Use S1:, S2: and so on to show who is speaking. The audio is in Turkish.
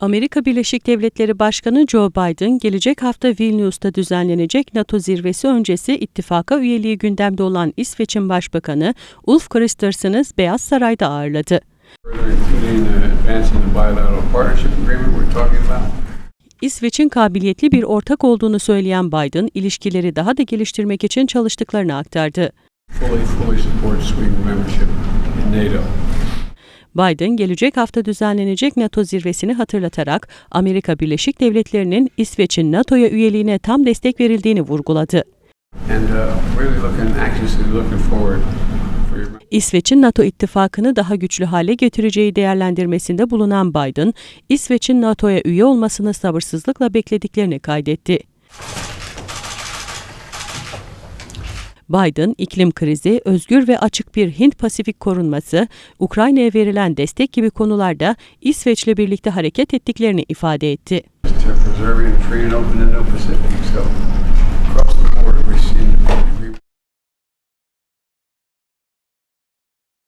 S1: Amerika Birleşik Devletleri Başkanı Joe Biden, gelecek hafta Vilnius'ta düzenlenecek NATO zirvesi öncesi ittifaka üyeliği gündemde olan İsveç'in Başbakanı Ulf Kristersson'ı Beyaz Saray'da ağırladı.
S2: uh.
S1: İsveç'in kabiliyetli bir ortak olduğunu söyleyen Biden, ilişkileri daha da geliştirmek için çalıştıklarını aktardı.
S2: Fully, fully
S1: Biden, gelecek hafta düzenlenecek NATO zirvesini hatırlatarak Amerika Birleşik Devletleri'nin İsveç'in NATO'ya üyeliğine tam destek verildiğini vurguladı.
S2: And uh, really looking,
S1: İsveç'in NATO ittifakını daha güçlü hale getireceği değerlendirmesinde bulunan Biden, İsveç'in NATO'ya üye olmasını sabırsızlıkla beklediklerini kaydetti. Biden, iklim krizi, özgür ve açık bir Hint-Pasifik korunması, Ukrayna'ya verilen destek gibi konularda İsveç'le birlikte hareket ettiklerini ifade etti.